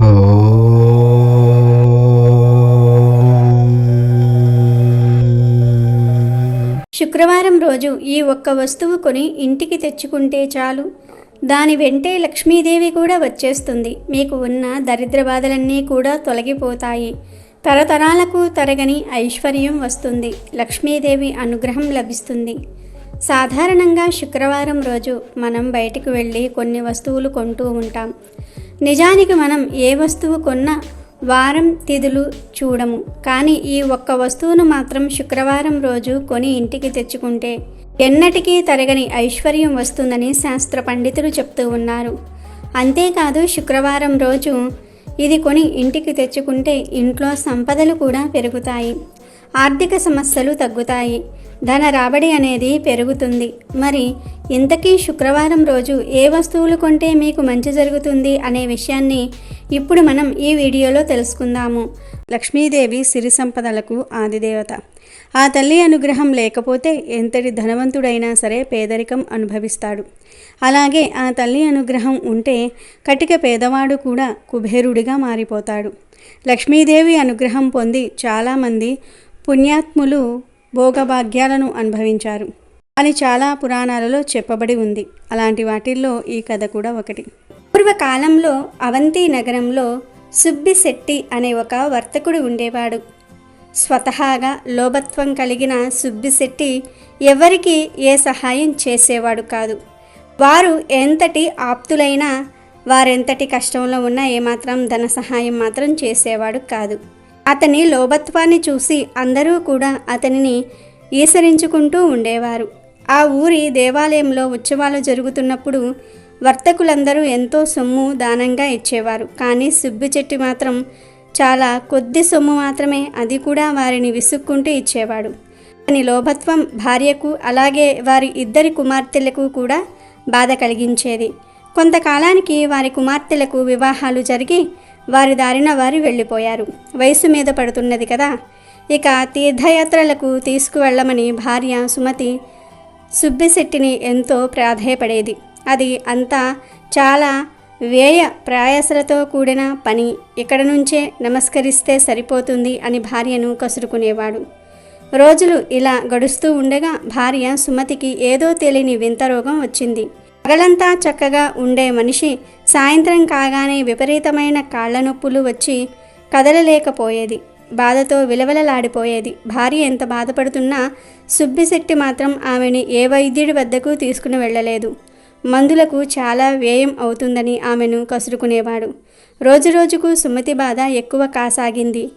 శుక్రవారం రోజు ఈ ఒక్క వస్తువు కొని ఇంటికి తెచ్చుకుంటే చాలు. దాని వెంటే లక్ష్మీదేవి కూడా వచ్చేస్తుంది. మీకు ఉన్న దరిద్ర బాధలన్నీ కూడా తొలగిపోతాయి. తరతరాలకు తరగని ఐశ్వర్యం వస్తుంది. లక్ష్మీదేవి అనుగ్రహం లభిస్తుంది. సాధారణంగా శుక్రవారం రోజు మనం బయటకు వెళ్ళి కొన్ని వస్తువులు కొంటూ ఉంటాం. నిజానికి మనం ఏ వస్తువు కొన్నా వారం తిథులు చూడము. కానీ ఈ ఒక్క వస్తువును మాత్రం శుక్రవారం రోజు కొని ఇంటికి తెచ్చుకుంటే ఎన్నటికీ తరగని ఐశ్వర్యం వస్తుందని శాస్త్ర పండితులు చెప్తూ ఉన్నారు. అంతేకాదు శుక్రవారం రోజు ఇది కొని ఇంటికి తెచ్చుకుంటే ఇంట్లో సంపదలు కూడా పెరుగుతాయి. ఆర్థిక సమస్యలు తగ్గుతాయి. ధన రాబడి అనేది పెరుగుతుంది. మరి ఇంతకీ శుక్రవారం రోజు ఏ వస్తువులు కొంటే మీకు మంచి జరుగుతుంది అనే విషయాన్ని ఇప్పుడు మనం ఈ వీడియోలో తెలుసుకుందాము. లక్ష్మీదేవి సిరి సంపదలకు ఆదిదేవత. ఆ తల్లి అనుగ్రహం లేకపోతే ఎంతటి ధనవంతుడైనా సరే పేదరికం అనుభవిస్తాడు. అలాగే ఆ తల్లి అనుగ్రహం ఉంటే కటిక పేదవాడు కూడా కుబేరుడిగా మారిపోతాడు. లక్ష్మీదేవి అనుగ్రహం పొంది చాలామంది పుణ్యాత్ములు భోగభాగ్యాలను అనుభవించారు. అని చాలా పురాణాలలో చెప్పబడి ఉంది. అలాంటి వాటిల్లో ఈ కథ కూడా ఒకటి. పూర్వకాలంలో అవంతి నగరంలో సుబ్బిశెట్టి అనే ఒక వర్తకుడు ఉండేవాడు. స్వతహాగా లోభత్వం కలిగిన సుబ్బిశెట్టి ఎవరికి ఏ సహాయం చేసేవాడు కాదు. వారు ఎంతటి ఆప్తులైనా వారెంతటి కష్టంలో ఉన్నా ఏమాత్రం ధన సహాయం మాత్రం చేసేవాడు కాదు. అతని లోభత్వాన్ని చూసి అందరూ కూడా అతనిని ఈసరించుకుంటూ ఉండేవారు. ఆ ఊరి దేవాలయంలో ఉత్సవాలు జరుగుతున్నప్పుడు వర్తకులందరూ ఎంతో సొమ్ము దానంగా ఇచ్చేవారు. కానీ సుబ్బి చెట్టి మాత్రం చాలా కొద్ది సొమ్ము మాత్రమే అది కూడా వారిని విసుక్కుంటూ ఇచ్చేవాడు. అతని లోభత్వం భార్యకు అలాగే వారి ఇద్దరి కుమార్తెలకు కూడా బాధ కలిగించేది. కొంతకాలానికి వారి కుమార్తెలకు వివాహాలు జరిగి వారి దారిన వారు వెళ్ళిపోయారు. వయసు మీద పడుతున్నది కదా. ఇక తీర్థయాత్రలకు తీసుకువెళ్ళమని భార్య సుమతి సుబ్బిశెట్టిని ఎంతో ప్రాధేయపడేది. అది అంతా చాలా వ్యయ ప్రయాసలతో కూడిన పని. ఇక్కడ నుంచే నమస్కరిస్తే సరిపోతుంది అని భార్యను కసురుకునేవాడు. రోజులు ఇలా గడుస్తూ ఉండగా భార్య సుమతికి ఏదో తెలియని వింత రోగం వచ్చింది. పగలంతా చక్కగా ఉండే మనిషి సాయంత్రం కాగానే విపరీతమైన కాళ్ళ నొప్పులు వచ్చి కదలలేకపోయేది. బాధతో విలవలలాడిపోయేది. భార్య ఎంత బాధపడుతున్నా సుబ్బిశెట్టి మాత్రం ఆమెని ఏ వైద్యుడి వద్దకు తీసుకుని వెళ్ళలేదు. మందులకు చాలా వ్యయం అవుతుందని ఆమెను కసురుకునేవాడు. రోజురోజుకు సుమతి బాధ ఎక్కువ కాసాగింది.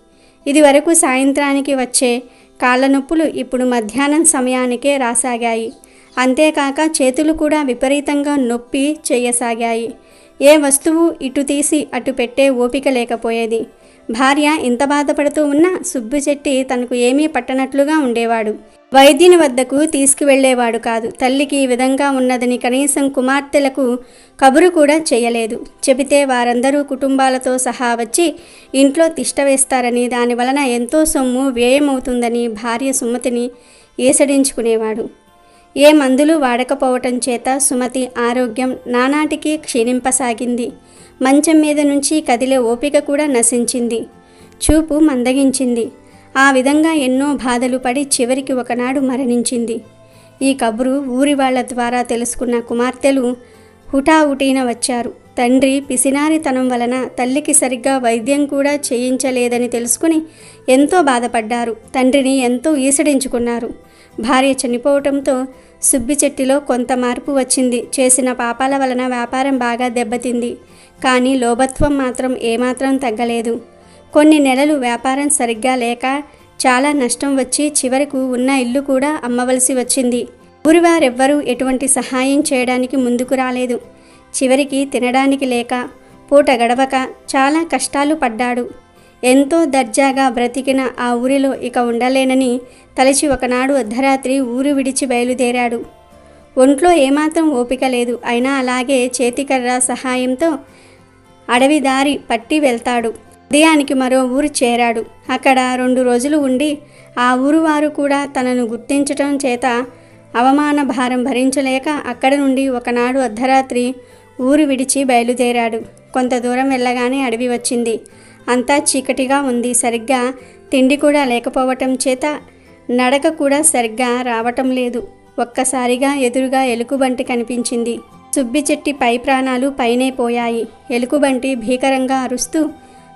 ఇది వరకు సాయంత్రానికి వచ్చే కాళ్ళ నొప్పులు ఇప్పుడు మధ్యాహ్నం సమయానికే రాసాగాయి. అంతేకాక చేతులు కూడా విపరీతంగా నొప్పి చేయసాగాయి. ఏ వస్తువు ఇటు తీసి అటు పెట్టే ఓపిక లేకపోయేది. భార్య ఇంత బాధపడుతూ ఉన్నా సుబ్బుశెట్టి తనకు ఏమీ పట్టనట్లుగా ఉండేవాడు. వైద్యుని వద్దకు తీసుకువెళ్ళేవాడు కాదు. తల్లికి ఈ విధంగా ఉన్నదని కనీసం కుమార్తెలకు కబురు కూడా చేయలేదు. చెబితే వారందరూ కుటుంబాలతో సహా వచ్చి ఇంట్లో తిష్టవేస్తారని దానివలన దాని వలన ఎంతో సొమ్ము వ్యయమవుతుందని భార్య సుమతిని ఏసడించుకునేవాడు. ఏ మందులు వాడకపోవటం చేత సుమతి ఆరోగ్యం నానాటికి క్షీణింపసాగింది. మంచం మీద నుంచి కదిలే ఓపిక కూడా నశించింది. చూపు మందగించింది. ఆ విధంగా ఎన్నో బాధలు పడి చివరికి ఒకనాడు మరణించింది. ఈ కబురు ఊరి వాళ్ళ ద్వారా తెలుసుకున్న కుమార్తెలు హుటాహుటీన వచ్చారు. తండ్రి పిసినారితనం వలన తల్లికి సరిగ్గా వైద్యం కూడా చేయించలేదని తెలుసుకుని ఎంతో బాధపడ్డారు. తండ్రిని ఎంతో ఈసడించుకున్నారు. భార్య చనిపోవటంతో సుబ్బిచెట్టిలో కొంత మార్పు వచ్చింది. చేసిన పాపాల వలన వ్యాపారం బాగా దెబ్బతింది. కానీ లోభత్వం మాత్రం ఏమాత్రం తగ్గలేదు. కొన్ని నెలలు వ్యాపారం సరిగ్గా లేక చాలా నష్టం వచ్చి చివరకు ఉన్న ఇల్లు కూడా అమ్మవలసి వచ్చింది. ఊరివారెవ్వరూ ఎటువంటి సహాయం చేయడానికి ముందుకు రాలేదు. చివరికి తినడానికి లేక పూట గడవక చాలా కష్టాలు పడ్డాడు. ఎంతో దర్జాగా బ్రతికిన ఆ ఊరిలో ఇక ఉండలేనని తలచి ఒకనాడు అర్ధరాత్రి ఊరు విడిచి బయలుదేరాడు. ఒంట్లో ఏమాత్రం ఓపిక లేదు. అయినా అలాగే చేతికర్ర సహాయంతో అడవి దారి పట్టి వెళ్తాడు. ఉదయానికి మరో ఊరు చేరాడు. అక్కడ రెండు రోజులు ఉండి ఆ ఊరు వారు కూడా తనను గుర్తించటం చేత అవమాన భారం భరించలేక అక్కడ నుండి ఒకనాడు అర్ధరాత్రి ఊరు విడిచి బయలుదేరాడు. కొంత దూరం వెళ్ళగానే అడవి వచ్చింది. అంతా చీకటిగా ఉంది. సరిగ్గా తిండి కూడా లేకపోవటం చేత నడక కూడా సరిగ్గా రావటం లేదు. ఒక్కసారిగా ఎదురుగా ఎలుగుబంటి కనిపించింది. సుబ్బి చెట్టి పై ప్రాణాలు పైనే పోయాయి. ఎలుగుబంటి భీకరంగా అరుస్తూ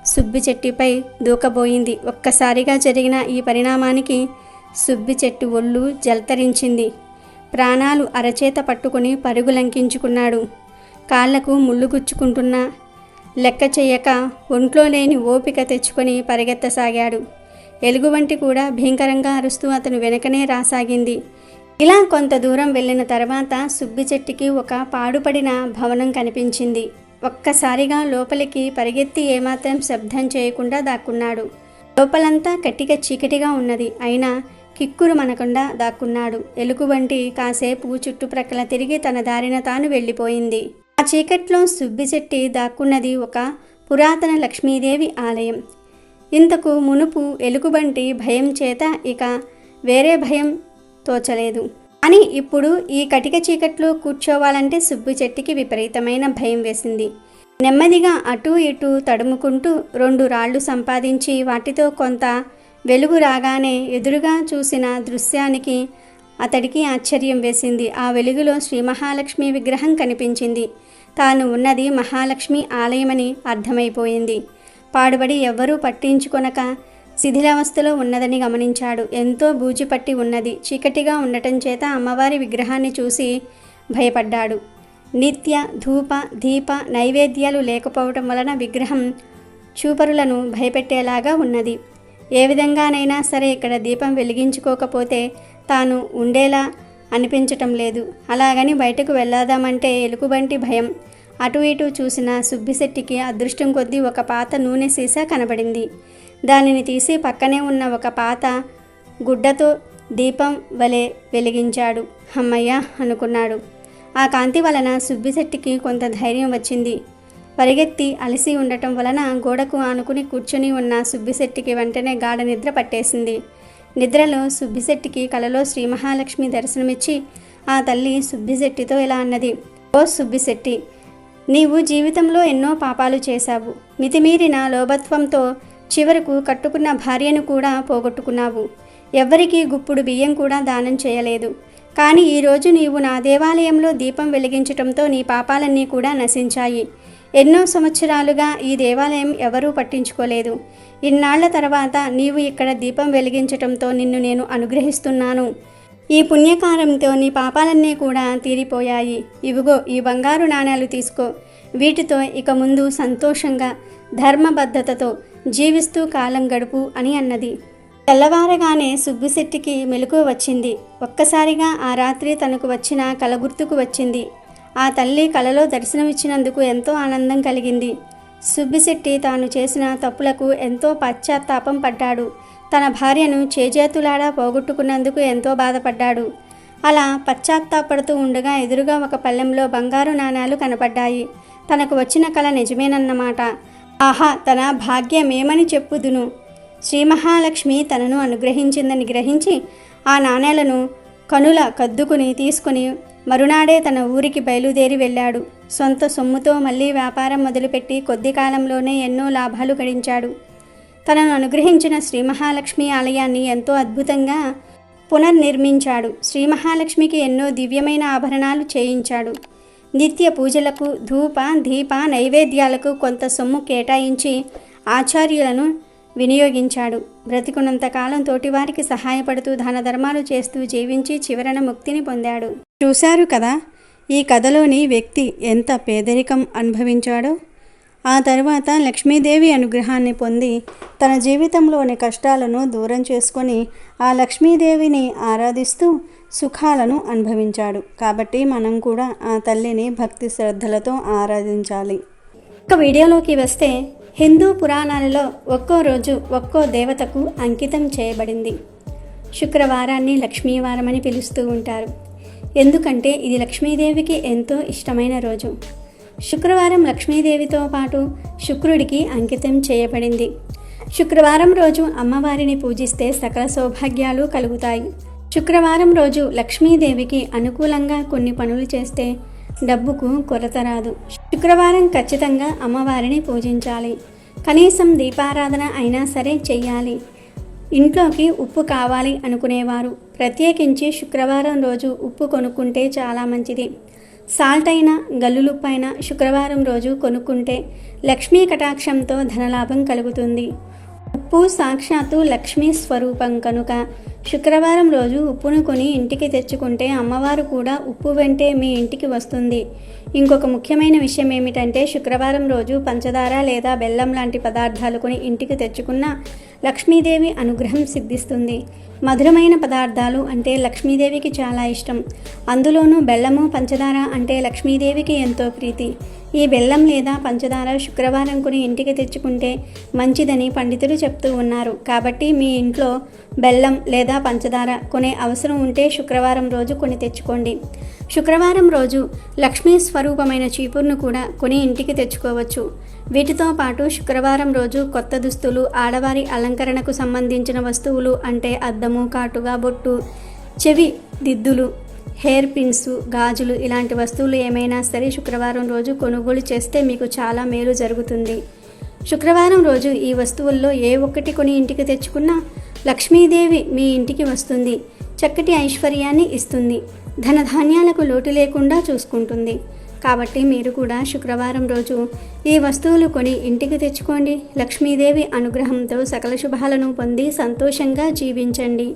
సుబ్బి చెట్టుపై దూకబోయింది. ఒక్కసారిగా జరిగిన ఈ పరిణామానికి సుబ్బి చెట్టు ఒళ్ళు జల్తరించింది. ప్రాణాలు అరచేత పట్టుకుని పరుగులంకించుకున్నాడు. కాళ్ళకు ముళ్ళు గుచ్చుకుంటున్నా లెక్క చెయ్యక ఒంట్లో లేని ఓపిక తెచ్చుకొని పరిగెత్తసాగాడు. ఎలుగుబంటి కూడా భీకరంగా అరుస్తూ అతను వెనకనే రాసాగింది. ఇలా కొంత దూరం వెళ్ళిన తర్వాత సుబ్బి చెట్టుకి ఒక పాడుపడిన భవనం కనిపించింది. ఒక్కసారిగా లోపలికి పరిగెత్తి ఏమాత్రం శబ్దం చేయకుండా దాక్కున్నాడు. లోపలంతా గట్టిగా చీకటిగా ఉన్నది. అయినా కిక్కురు మనకుండా దాక్కున్నాడు. ఎలుగుబంటి కాసేపు చుట్టుప్రక్కల తిరిగి తన దారిన తాను వెళ్ళిపోయింది. ఆ చీకట్లో సుబ్బిచెట్టి దాక్కున్నది ఒక పురాతన లక్ష్మీదేవి ఆలయం. ఇంతకు మునుపు ఎలుగుబంటి భయం చేత ఇక వేరే భయం తోచలేదు. అని ఇప్పుడు ఈ కటిక చీకట్లో కూర్చోవాలంటే సుబ్బు చెట్టుకి విపరీతమైన భయం వేసింది. నెమ్మదిగా అటూ ఇటూ తడుముకుంటూ రెండు రాళ్ళు సంపాదించి వాటితో కొంత వెలుగు రాగానే ఎదురుగా చూసిన దృశ్యానికి అతడికి ఆశ్చర్యం వేసింది. ఆ వెలుగులో శ్రీ మహాలక్ష్మి విగ్రహం కనిపించింది. తాను ఉన్నది మహాలక్ష్మి ఆలయమని అర్థమైపోయింది. పాడుబడి ఎవ్వరూ పట్టించుకొనక శిథిలావస్థలో ఉన్నదని గమనించాడు. ఎంతో బూజుపట్టి ఉన్నది. చీకటిగా ఉండటం చేత అమ్మవారి విగ్రహాన్ని చూసి భయపడ్డాడు. నిత్య ధూప దీప నైవేద్యాలు లేకపోవటం వలన విగ్రహం చూపరులను భయపెట్టేలాగా ఉన్నది. ఏ విధంగానైనా సరే ఇక్కడ దీపం వెలిగించుకోకపోతే తాను ఉండేలా అనిపించటం లేదు. అలాగని బయటకు వెళ్ళాదామంటే ఎలుగుబంటి భయం. అటు ఇటు చూసిన సుబ్బిశెట్టికి అదృష్టం కొద్దీ ఒక పాత నూనె సీసా కనబడింది. దానిని తీసి పక్కనే ఉన్న ఒక పాత గుడ్డతో దీపం వలె వెలిగించాడు. అమ్మయ్య అనుకున్నాడు. ఆ కాంతి వలన సుబ్బిశెట్టికి కొంత ధైర్యం వచ్చింది. పరిగెత్తి అలసి ఉండటం వలన గోడకు ఆనుకుని కూర్చుని ఉన్న సుబ్బిశెట్టికి వెంటనే గాఢ నిద్ర పట్టేసింది. నిద్రలో సుబ్బిశెట్టికి కలలో శ్రీ మహాలక్ష్మి దర్శనమిచ్చి ఆ తల్లి సుబ్బిశెట్టితో ఇలా అన్నది? ఓ సుబ్బిశెట్టి నీవు జీవితంలో ఎన్నో పాపాలు చేశావు. మితిమీరిన లోభత్వంతో చివరకు కట్టుకున్న భార్యను కూడా పోగొట్టుకున్నావు. ఎవ్వరికీ గుప్పుడు బియ్యం కూడా దానం చేయలేదు. కానీ ఈరోజు నీవు నా దేవాలయంలో దీపం వెలిగించటంతో నీ పాపాలన్నీ కూడా నశించాయి. ఎన్నో సంవత్సరాలుగా ఈ దేవాలయం ఎవరూ పట్టించుకోలేదు. ఇన్నాళ్ళ తర్వాత నీవు ఇక్కడ దీపం వెలిగించటంతో నిన్ను నేను అనుగ్రహిస్తున్నాను. ఈ పుణ్యకారంతో నీ పాపాలన్నీ కూడా తీరిపోయాయి. ఇవిగో ఈ బంగారు నాణేలు తీసుకో. వీటితో ఇక ముందు సంతోషంగా ధర్మబద్ధతతో జీవిస్తూ కాలం గడుపు అని అన్నది. తెల్లవారగానే సుబ్బిశెట్టికి మెలకు వచ్చింది. ఒక్కసారిగా ఆ రాత్రి తనకు వచ్చిన కలగుర్తుకు వచ్చింది. ఆ తల్లి కలలో దర్శనమిచ్చినందుకు ఎంతో ఆనందం కలిగింది. సుబ్బిశెట్టి తాను చేసిన తప్పులకు ఎంతో పశ్చాత్తాపం పడ్డాడు. తన భార్యను చేజేతులాడా పోగొట్టుకున్నందుకు ఎంతో బాధపడ్డాడు. అలా పశ్చాత్తాపడుతూ ఉండగా ఎదురుగా ఒక పళ్ళెంలో బంగారు నాణాలు కనపడ్డాయి. తనకు వచ్చిన కళ నిజమేనన్నమాట. ఆహా తన భాగ్యమేమని చెప్పుదును? శ్రీ మహాలక్ష్మి తనను అనుగ్రహించిందని గ్రహించి ఆ నాణేలను కనుల కద్దుకుని తీసుకుని మరునాడే తన ఊరికి బయలుదేరి వెళ్ళాడు. సొంత సొమ్ముతో మళ్ళీ వ్యాపారం మొదలుపెట్టి కొద్ది కాలంలోనే ఎన్నో లాభాలు గడించాడు. తనను అనుగ్రహించిన శ్రీ మహాలక్ష్మి ఆలయాన్ని ఎంతో అద్భుతంగా పునర్నిర్మించాడు. శ్రీ మహాలక్ష్మికి ఎన్నో దివ్యమైన ఆభరణాలు చేయించాడు. నిత్య పూజలకు ధూప దీప నైవేద్యాలకు కొంత సొమ్ము కేటాయించి ఆచార్యులను వినియోగించాడు. బ్రతికున్నంత కాలం తోటివారికి సహాయపడుతూ దాన ధర్మాలు చేస్తూ జీవించి చివరన ముక్తిని పొందాడు. చూశారు కదా ఈ కథలోని వ్యక్తి ఎంత పేదరికం అనుభవించాడో. ఆ తర్వాత లక్ష్మీదేవి అనుగ్రహాన్ని పొంది తన జీవితంలోని కష్టాలను దూరం చేసుకొని ఆ లక్ష్మీదేవిని ఆరాధిస్తూ సుఖాలను అనుభవించాడు. కాబట్టి మనం కూడా ఆ తల్లిని భక్తి శ్రద్ధలతో ఆరాధించాలి. ఒక వీడియోలోకి వస్తే హిందూ పురాణాలలో ఒక్కో రోజు ఒక్కో దేవతకు అంకితం చేయబడింది. శుక్రవారాన్ని లక్ష్మీవారం అని పిలుస్తూ ఉంటారు. ఎందుకంటే ఇది లక్ష్మీదేవికి ఎంతో ఇష్టమైన రోజు. శుక్రవారం లక్ష్మీదేవితో పాటు శుక్రుడికి అంకితం చేయబడింది. శుక్రవారం రోజు అమ్మవారిని పూజిస్తే సకల సౌభాగ్యాలు కలుగుతాయి. శుక్రవారం రోజు లక్ష్మీదేవికి అనుకూలంగా కొన్ని పనులు చేస్తే డబ్బుకు కొరత రాదు. శుక్రవారం ఖచ్చితంగా అమ్మవారిని పూజించాలి. కనీసం దీపారాధన అయినా సరే చెయ్యాలి. ఇంట్లోకి ఉప్పు కావాలి అనుకునేవారు. ప్రత్యేకించి శుక్రవారం రోజు ఉప్పు కొనుక్కుంటే చాలా మంచిది. సాల్ట్ అయినా గల్లులుప్పైనా శుక్రవారం రోజు కొనుక్కుంటే లక్ష్మీ కటాక్షంతో ధనలాభం కలుగుతుంది. ఉప్పు సాక్షాత్తు లక్ష్మీ స్వరూపం కనుక శుక్రవారం రోజు ఉప్పును కొని ఇంటికి తెచ్చుకుంటే అమ్మవారు కూడా ఉప్పు వెంటే మీ ఇంటికి వస్తుంది. ఇంకొక ముఖ్యమైన విషయం ఏమిటంటే శుక్రవారం రోజు పంచదార లేదా బెల్లం లాంటి పదార్థాలు కొని ఇంటికి తెచ్చుకున్న లక్ష్మీదేవి అనుగ్రహం సిద్ధిస్తుంది. మధురమైన పదార్థాలు అంటే లక్ష్మీదేవికి చాలా ఇష్టం. అందులోనూ బెల్లము పంచదార అంటే లక్ష్మీదేవికి ఎంతో ప్రీతి. ఈ బెల్లం లేదా పంచదార శుక్రవారం కొని ఇంటికి తెచ్చుకుంటే మంచిదని పండితులు చెప్తూ ఉన్నారు. కాబట్టి మీ ఇంట్లో బెల్లం లేదా పంచదార కొనే అవసరం ఉంటే శుక్రవారం రోజు కొని తెచ్చుకోండి. శుక్రవారం రోజు లక్ష్మీ స్వరూపమైన చీపురును కూడా కొని ఇంటికి తెచ్చుకోవచ్చు. వీటితో పాటు శుక్రవారం రోజు కొత్త దుస్తులు ఆడవారి అలంకరణకు సంబంధించిన వస్తువులు అంటే అద్దము కాటుగా బొట్టు చెవి దిద్దులు హెయిర్ పిన్స్ గాజులు ఇలాంటి వస్తువులు ఏమైనా సరే శుక్రవారం రోజు కొనుగోలు చేస్తే మీకు చాలా మేలు జరుగుతుంది. శుక్రవారం రోజు ఈ వస్తువుల్లో ఏ ఒక్కటి కొని ఇంటికి తెచ్చుకున్నా లక్ష్మీదేవి మీ ఇంటికి వస్తుంది. చక్కటి ఐశ్వర్యాన్ని ఇస్తుంది. ధనధాన్యాలకు లోటు లేకుండా చూసుకుంటుంది. కాబట్టి మీరు కూడా శుక్రవారం రోజు ఈ వస్తువులు కొని ఇంటికి తెచ్చుకోండి. లక్ష్మీదేవి అనుగ్రహంతో సకల శుభాలను పొంది సంతోషంగా జీవించండి.